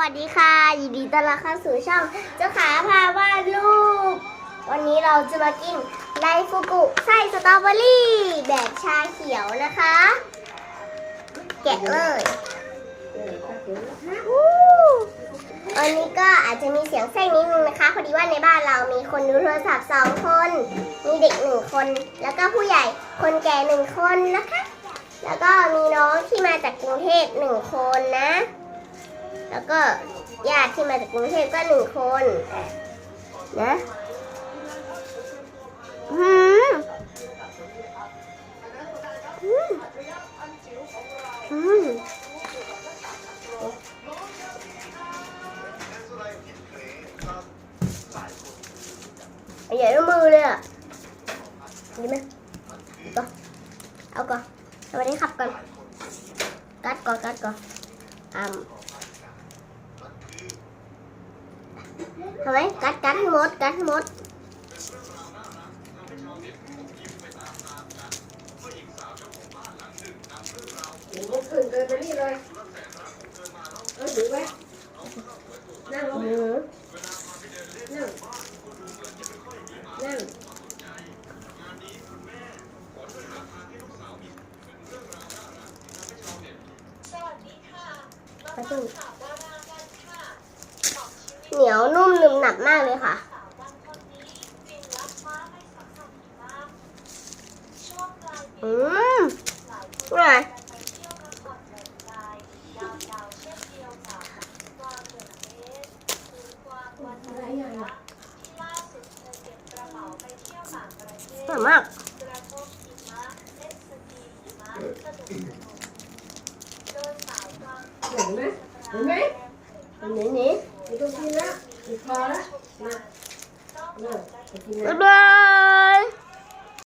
วัสดีค่ะยินดีต้อนรับเข้าสู่ช่องเจ้าขาพาวาดรูปวันนี้เราจะมากินไดฟุกุไส้สตรอเบอรี่ แบบชาเขียวนะคะ แกะเลยวู้วันนี้ก็อาจจะมีเสียงแทรกนิดนึงนะคะพอดีว่าในบ้านเรามีคนดูโทรศัพท์สองคน มีเด็กหนึ่งคน แล้วก็ผู้ใหญ่คนแก่หนึ่งคนนะคะ แล้วก็มีน้องที่มาจากกรุงเทพหนึ่งคนนะ แล้วก็ญาติที่มาจากกรุงเทพก็หนึ่งคนนะอืมอืมอืมเอาใหญ่ด้วยมือเลยอะดีไหมก็เอาก่อนสวัสดีครับก่อนกัดก่อนกัดก่อนอ่า ทำไมกัดกัดให้หมดกัดให้หมดเดี๋ยวลุกขึ้นเดินไปนี่เลยเออถือไว้นั่งลงอืมนั่งนั่งไปดู เหนียวนุ่มหนึบหนับมากเลยค่ะ อืมอร่อยอร่อยมากเห็นไหมเห็นไหม อันนี้นี่ไม่ต้องกินล้วติดคอแล้วนะเลิกไปกินบ๊ายบาย